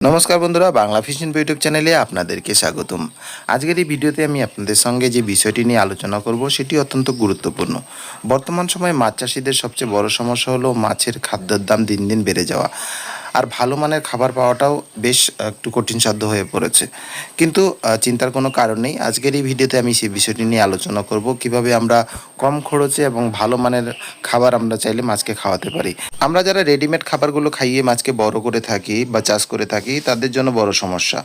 নমস্কার বন্ধুরা, Bangla fission YouTube চ্যানেলে আপনাদেরকে স্বাগতম। আজকের এই ভিডিওতে আমি আপনাদের সঙ্গে যে বিষয়টি নিয়ে আলোচনা করব, সেটি অত্যন্ত গুরুত্বপূর্ণ। বর্তমান সময়ে মাছ চাষিদের সবচেয়ে বড় সমস্যা হলো মাছের খাদ্যের দাম দিন দিন বেড়ে যাওয়া। আর ভালো মানের খাবার পাওয়াটাও বেশ একটু কঠিন সাধ্য হয়ে পড়েছে। কিন্তু চিন্তার কোনো কারণ নেই। আজকের এই ভিডিওতে আমি সেই বিষয়টি নিয়ে আলোচনা করব, কীভাবে আমরা কম খরচে এবং ভালো মানের খাবার আমরা চাইলে মাছকে খাওয়াতে পারি। আমরা যারা রেডিমেড খাবারগুলো খাইয়ে মাছকে বড় করে থাকি বা চাষ করে থাকি, তাদের জন্য বড় সমস্যা।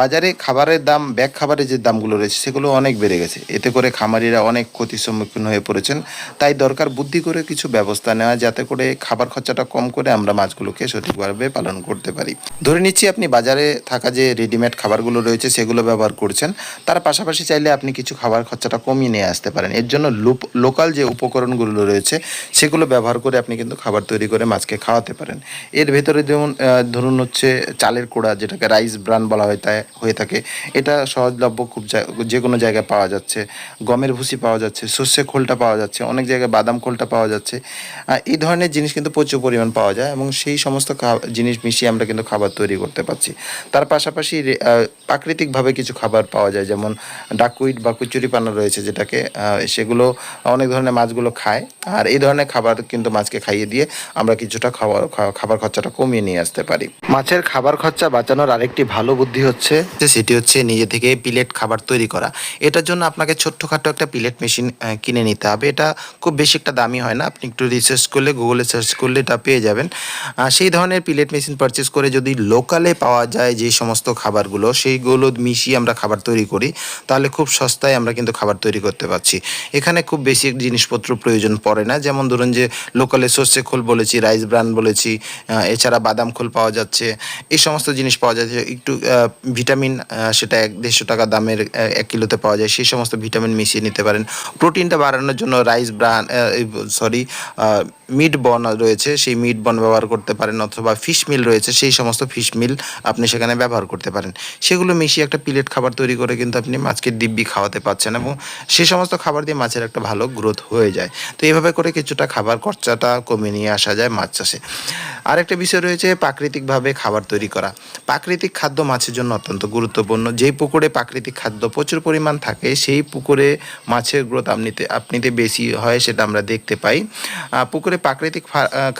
বাজারে খাবারের দাম, ব্যাগ খাবারের যে দামগুলো রয়েছে, সেগুলো অনেক বেড়ে গেছে। এতে করে খামারিরা অনেক ক্ষতির সম্মুখীন হয়ে পড়েছেন। তাই দরকার বুদ্ধি করে কিছু ব্যবস্থা নেওয়া, যাতে করে খাবার খরচাটা কম করে আমরা মাছগুলোকে সঠিকভাবে পালন করতে পারি। ধরে নিচ্ছি আপনি বাজারে থাকা যে রেডিমেড খাবারগুলো রয়েছে, সেগুলো ব্যবহার করছেন, তার পাশাপাশি চাইলে আপনি কিছু খাবার খরচাটা কমিয়ে নিয়ে আসতে পারেন। এর জন্য লোকাল যে উপকরণগুলো রয়েছে, সেগুলো ব্যবহার করে আপনি কিন্তু খাবার তৈরি করে মাছকে খাওয়াতে পারেন। এর ভেতরে যেমন ধরুন হচ্ছে চালের কোড়া, যেটাকে রাইস ব্রান বলা হয় তাই হয়ে থাকে, এটা সহজলভ্য খুব যে কোনো জায়গায় পাওয়া যাচ্ছে। গমের ভুসি পাওয়া যাচ্ছে, সর্ষে খোলটা পাওয়া যাচ্ছে, অনেক জায়গায় বাদাম খোলটা পাওয়া যাচ্ছে। এই ধরনের জিনিস কিন্তু প্রচুর পরিমাণ পাওয়া যায় এবং সেই সমস্ত জিনিস মিশিয়ে আমরা কিন্তু খাবার তৈরি করতে পারছি। তার পাশাপাশি প্রাকৃতিকভাবে কিছু খাবার পাওয়া যায়, যেমন ডাকুইট বা কুচুরি পানা রয়েছে যেটাকে সেগুলো অনেক ধরনের মাছগুলো খায়। আর এই ধরনের খাবার কিন্তু মাছকে খাইয়ে দিয়ে আমরা কিছুটা খাবার খাবার খরচাটা কমিয়ে নিয়ে আসতে পারি। মাছের খাবার খরচা বাঁচানোর আরেকটি ভালো বুদ্ধি হচ্ছে যে সেটি হচ্ছে নিজে থেকে পিলেট খাবার তৈরি করা। এটার জন্য আপনাকে ছোট্টখাটো একটা পিলেট মেশিন কিনে নিতে হবে। এটা খুব বেশি একটা দামি হয় না। আপনি একটু রিসার্চ করলে গুগলে সার্চ করলে এটা পেয়ে যাবেন। সেই ধরনের পিলেট মেশিন পারচেস করে যদি লোকালে পাওয়া যায় যে সমস্ত খাবারগুলো, সেইগুলো মিশিয়ে আমরা খাবার তৈরি করি, তাহলে খুব সস্তায় আমরা কিন্তু খাবার তৈরি করতে পারছি। এখানে খুব বেশি জিনিসপত্র প্রয়োজন পড়ে না। যেমন ধরুন যে লোকালে সর্ষে খোল বলেছি রাইস ব্রান বলেছি এছাড়া বাদাম খোল পাওয়া যাচ্ছে, এই সমস্ত জিনিস পাওয়া যাচ্ছে একটু ভিটামিন সেটা এক দেড়শো টাকা দামের এক কিলোতে পাওয়া যায়। সেই সমস্ত ভিটামিন মিশিয়ে নিতে পারেন। প্রোটিনটা বাড়ানোর জন্য রাইস ব্রান সরি মিট বন রয়েছে। সেই মিট বন ব্যবহার করতে পারেন অথবা ফিশ মিল রয়েছে, সেই সমস্ত ফিশ মিল আপনি সেখানে ব্যবহার করতে পারেন। সেগুলো মিশিয়ে একটা প্লেট খাবার তৈরি করে কিন্তু আপনি মাছকে দিব্যি খাওয়াতে পারছেন এবং সেই সমস্ত খাবার দিয়ে মাছের একটা ভালো গ্রোথ হয়ে যায়। তো এইভাবে করে কিছুটা খাবার খরচাটা কমে নিয়ে আসা যায় মাছ চাষে। আরেকটা বিষয় রয়েছে প্রাকৃতিকভাবে খাবার তৈরি করা। প্রাকৃতিক খাদ্য মাছের জন্য অত্যন্ত গুরুত্বপূর্ণ। যেই পুকুরে প্রাকৃতিক খাদ্য প্রচুর পরিমাণ থাকে, সেই পুকুরে মাছের গ্রোথ আপনিতে আপনিতে বেশি হয় সেটা আমরা দেখতে পাই। পুকুরে প্রাকৃতিক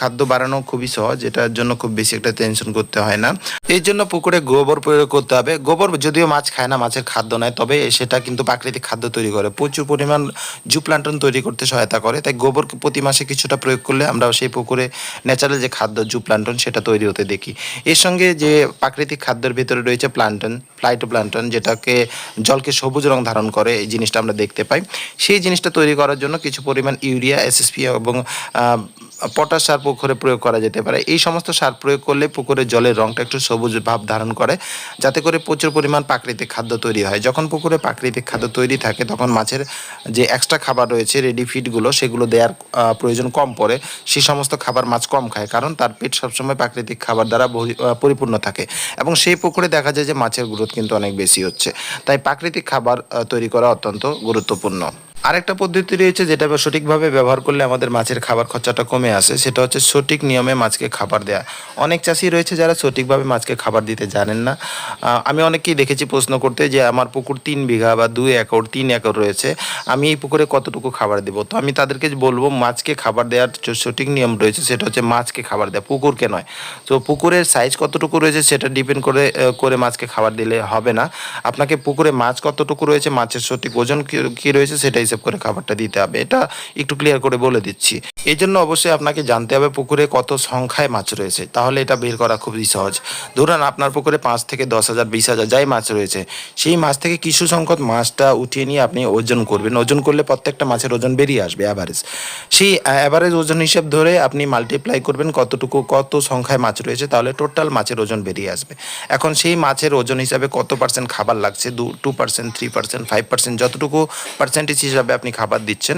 খাদ্য বাড়ানো খুবই সহজ এটার জন্য খুব বেশি একটা টেনশন করতে হয় না। এই জন্য পুকুরে গোবর প্রয়োগ করতে হবে। গোবর যদিও মাছ খায় না, মাছের খাদ্য নয় তবে সেটা কিন্তু প্রাকৃতিক খাদ্য তৈরি করে। প্রচুর পরিমাণ জু প্লান্টন তৈরি করতে সহায়তা করে। তাই গোবর প্রতি মাসে কিছুটা প্রয়োগ করলে আমরা সেই পুকুরে ন্যাচারাল যে খাদ্য, জু প্লান্টন সেটা তৈরি হতে দেখি। এর সঙ্গে যে প্রাকৃতিক খাদ্যের ভিতরে রয়েছে প্লান্টন ফ্লাইটো প্লান্টন যেটাকে জলকে সবুজ রং ধারণ করে, এই জিনিসটা আমরা দেখতে পাই। সেই জিনিসটা তৈরি করার জন্য কিছু পরিমাণ ইউরিয়া এসএসপি এবং পটাশ সার পুকুরে প্রয়োগ করা যেতে পারে। এই সমস্ত সার প্রয়োগ করলে পুকুরের জলের রংটা একটু সবুজ ভাব ধারণ করে, যাতে করে প্রচুর পরিমাণ প্রাকৃতিক খাদ্য তৈরি হয়। যখন পুকুরে প্রাকৃতিক খাদ্য তৈরি থাকে, তখন মাছের যে এক্সট্রা খাবার রয়েছে রেডি ফিডগুলো সেগুলো দেওয়ার প্রয়োজন কম পড়ে। সেই সমস্ত খাবার মাছ কম খায়, কারণ তার পেট সবসময় প্রাকৃতিক খাবার দ্বারা পরিপূর্ণ থাকে। এবং সেই পুকুরে দেখা যায় যে মাছের গ্রোথ কিন্তু অনেক বেশি হচ্ছে। তাই প্রাকৃতিক খাবার তৈরি করা অত্যন্ত গুরুত্বপূর্ণ। আরেকটা পদ্ধতি রয়েছে যেটা সঠিকভাবে ব্যবহার করলে আমাদের মাছের খাবার খরচাটা কমে আসে, সেটা হচ্ছে সঠিক নিয়মে মাছকে খাবার দেওয়া অনেক চাষি রয়েছে যারা সঠিকভাবে মাছকে খাবার দিতে জানেন না। আমি অনেককেই দেখেছি প্রশ্ন করতে যে আমার পুকুর তিন বিঘা বা দুই একর, তিন একর রয়েছে, আমি এই পুকুরে কতটুকু খাবার দেবো? তো আমি তাদেরকে বলব, মাছকে খাবার দেওয়ার সঠিক নিয়ম রয়েছে সেটা হচ্ছে মাছকে খাবার দেওয়া পুকুরকে নয়। তো পুকুরের সাইজ কতটুকু রয়েছে সেটা ডিপেন্ড করে করে মাছকে খাবার দিলে হবে না। আপনাকে পুকুরে মাছ কতটুকু রয়েছে, মাছের সঠিক ওজন কী রয়েছে সেটা হিসেব করে খাবারটা দিতে হবে। এটা একটু ক্লিয়ার করে বলে দিচ্ছি। এই জন্য অবশ্যই আপনাকে জানতে হবে পুকুরে কত সংখ্যায় মাছ রয়েছে। তাহলে এটা বের করা খুবই সহজ। ধরুন আপনার পুকুরে পাঁচ থেকে দশ হাজার, বিশ হাজার যাই মাছ রয়েছে, সেই মাছ থেকে কিছু সংখ্যক মাছটা উঠিয়ে নিয়ে আপনি ওজন করবেন। ওজন করলে প্রত্যেকটা মাছের ওজন বেরিয়ে আসবে অ্যাভারেজ সেই অ্যাভারেজ ওজন হিসেব ধরে আপনি মাল্টিপ্লাই করবেন কতটুকু, কত সংখ্যায় মাছ রয়েছে, তাহলে টোটাল মাছের ওজন বেরিয়ে আসবে। এখন সেই মাছের ওজন হিসাবে কত পার্সেন্ট খাবার লাগছে? দু two percent three percent five percent যতটুকু পার্সেন্টেজ হিসাবে আপনি খাবার দিচ্ছেন,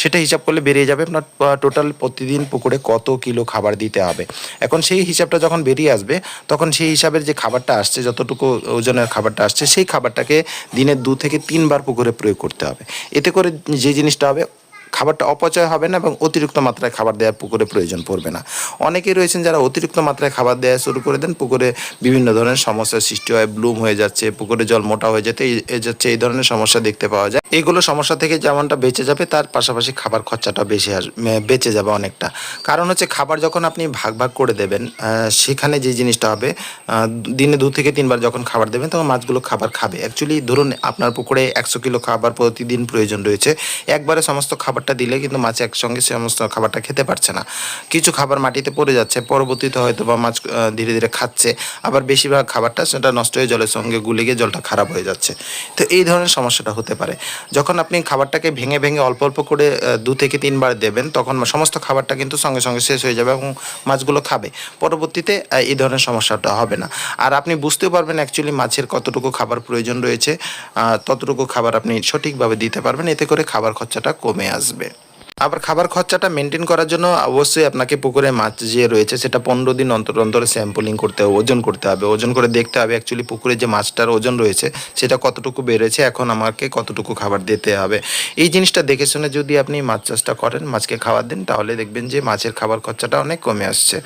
সেটা হিসাব করলে বেরিয়ে যাবে আপনার টোটাল প্রতিদিন পুকুরে কত কিলো খাবার দিতে হবে। এখন সেই হিসাবটা যখন বেরিয়ে আসবে, তখন সেই হিসাবের যে খাবারটা আসছে, যতটুকু ওজনের খাবারটা আসছে, সেই খাবারটাকে দিনে দু থেকে তিনবার পুকুরে প্রয়োগ করতে হবে। এতে করে যে জিনিসটা হবে খাবারটা অপচয় হবে না এবং অতিরিক্ত মাত্রায় খাবার দেওয়ার পুকুরে প্রয়োজন পড়বে না। অনেকেই রয়েছেন যারা অতিরিক্ত মাত্রায় খাবার দেওয়া শুরু করে দেন, পুকুরে বিভিন্ন ধরনের সমস্যার সৃষ্টি হয়, ব্লুম হয়ে যাচ্ছে, পুকুরে জল মোটা হয়ে যেতে যাচ্ছে, এই ধরনের সমস্যা দেখতে পাওয়া যায়। এইগুলো সমস্যা থেকে যেমনটা বেঁচে যাবে, তার পাশাপাশি খাবার খরচাটা বেশি বেঁচে যাবে অনেকটা। কারণ হচ্ছে খাবার যখন আপনি ভাগ ভাগ করে দেবেন সেখানে যে জিনিসটা হবে দিনে দু থেকে তিনবার যখন খাবার দেবেন, তখন মাছগুলো খাবার খাবে। অ্যাকচুয়ালি ধরুন আপনার পুকুরে একশো কিলো খাবার প্রতিদিন প্রয়োজন রয়েছে, একবারে সমস্ত খাবারটা দিলে কিন্তু মাছ একসঙ্গে সমস্ত খাবারটা খেতে পারছে না। কিছু খাবার মাটিতে পড়ে যাচ্ছে, পরবর্তীতে হয়তো বা মাছ ধীরে ধীরে খাচ্ছে, আবার বেশিরভাগ খাবারটা সেটা নষ্ট হয়ে জলের সঙ্গে গুলে গিয়ে জলটা খারাপ হয়ে যাচ্ছে। তো এই ধরনের সমস্যাটা হতে পারে। যখন আপনি খাবারটাকে ভেঙে ভেঙে অল্প অল্প করে দু থেকে তিনবার দেবেন, তখন সমস্ত খাবারটা কিন্তু সঙ্গে সঙ্গে শেষ হয়ে যাবে এবং মাছগুলো খাবে। পরবর্তীতে এই ধরনের সমস্যাটা হবে না। আর আপনি বুঝতেও পারবেন অ্যাকচুয়ালি মাছের কতটুকু খাবার প্রয়োজন রয়েছে ততটুকু খাবার আপনি সঠিকভাবে দিতে পারবেন, এতে করে খাবার খরচাটা কমে আসবে। আবার খাবার খরচাটা মেনটেন করার জন্য অবশ্যই আপনাকে পুকুরে মাছ যে রয়েছে সেটা পনেরো দিন অন্তর অন্তর স্যাম্পলিং করতে হবে, ওজন করতে হবে। ওজন করে দেখতে হবে অ্যাকচুয়ালি পুকুরে যে মাছটার ওজন রয়েছে সেটা কতটুকু বেড়েছে, এখন আমাকে কতটুকু খাবার দিতে হবে। এই জিনিসটা দেখে শুনে যদি আপনি মাছ চাষটা করেন, মাছকে খাবার দেন, তাহলে দেখবেন যে মাছের খাবার খরচাটা অনেক কমে আসছে।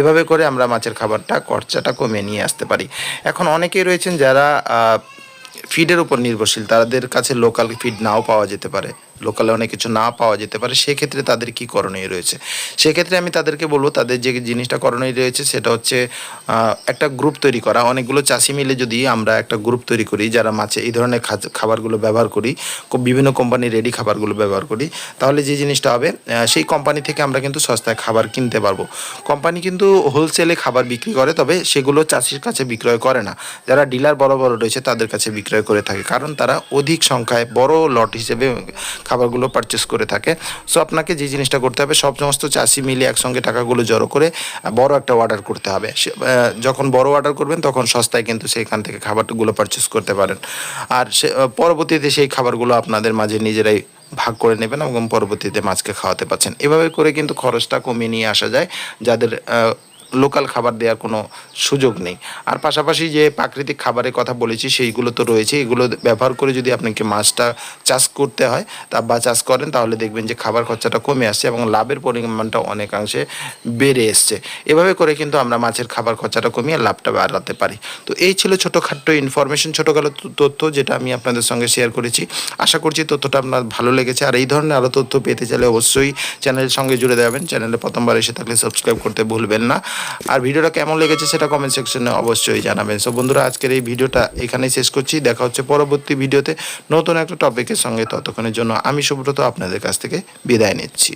এভাবে করে আমরা মাছের খাবারটা খরচাটা কমিয়ে নিয়ে আসতে পারি। এখন অনেকেই রয়েছেন যারা ফিডের উপর নির্ভরশীল, তাদের কাছে লোকাল ফিড নাও পাওয়া যেতে পারে। লোকালে অনেক কিছু না পাওয়া যেতে পারে, সেক্ষেত্রে তাদের কি করণীয় রয়েছে? সেক্ষেত্রে আমি তাদেরকে বলব, তাদের যে জিনিসটা করণীয় রয়েছে সেটা হচ্ছে একটা গ্রুপ তৈরি করা। অনেকগুলো চাষি মিলে যদি আমরা একটা গ্রুপ তৈরি করি, যারা মাছে এই ধরনের খাবারগুলো ব্যবহার করি বিভিন্ন কোম্পানির রেডি খাবারগুলো ব্যবহার করি, তাহলে যে জিনিসটা হবে সেই কোম্পানি থেকে আমরা কিন্তু সস্তায় খাবার কিনতে পারব। কোম্পানি কিন্তু হোলসেলে খাবার বিক্রি করে, তবে সেগুলো চাষির কাছে বিক্রয় করে না। যারা ডিলার বড় বড় রয়েছে, তাদের কাছে বিক্রয় করে থাকে। কারণ তারা অধিক সংখ্যায় বড় লট হিসেবে খাবারগুলো পারচেস করে থাকে। সো আপনাকে যে জিনিসটা করতে হবে, সব সমস্ত চাষি মিলে একসঙ্গে টাকাগুলো জড়ো করে বড় একটা অর্ডার করতে হবে। যখন বড় অর্ডার করবেন, তখন সস্তায় কিন্তু সেখান থেকে খাবারগুলো পারচেস করতে পারেন। আর সে পরবর্তীতে সেই খাবারগুলো আপনাদের মাঝে নিজেরাই ভাগ করে নেবেন এবং পরবর্তীতে মাছকে খাওয়াতে পারছেন। এভাবে করে কিন্তু খরচটা কমিয়ে নিয়ে আসা যায়, যাদের লোকাল খাবার দেওয়ার কোনো সুযোগ নেই। আর পাশাপাশি যে প্রাকৃতিক খাবারের কথা বলেছি, সেইগুলো তো রয়েছে। এগুলো ব্যবহার করে যদি আপনাকে মাছটা চাষ করতে হয়, তা বা চাষ করেন, তাহলে দেখবেন যে খাবার খরচাটা কমে আসছে এবং লাভের পরিমাণটা অনেকাংশে বেড়ে এসছে। এভাবে করে কিন্তু আমরা মাছের খাবার খরচাটা কমিয়ে লাভটা বাড়াতে পারি। তো এই ছিল ছোটোখাট্টো ইনফরমেশন ছোটোখাটো তথ্য যেটা আমি আপনাদের সঙ্গে শেয়ার করেছি। আশা করছি তথ্যটা আপনার ভালো লেগেছে। আর এই ধরনের আরও তথ্য পেতে চাইলে অবশ্যই চ্যানেলের সঙ্গে জুড়ে দেবেন চ্যানেলে প্রথমবার এসে থাকলে সাবস্ক্রাইব করতে ভুলবেন না। আর ভিডিওটা কেমন লেগেছে সেটা কমেন্ট সেকশনে অবশ্যই জানাবেন। সো বন্ধুরা, আজকের এই ভিডিওটা এখানেই শেষ করছি। দেখা হচ্ছে পরবর্তী ভিডিওতে নতুন একটা টপিকের সঙ্গে ততক্ষণের জন্য আমি সুব্রত আপনাদের কাছ থেকে বিদায় নিচ্ছি।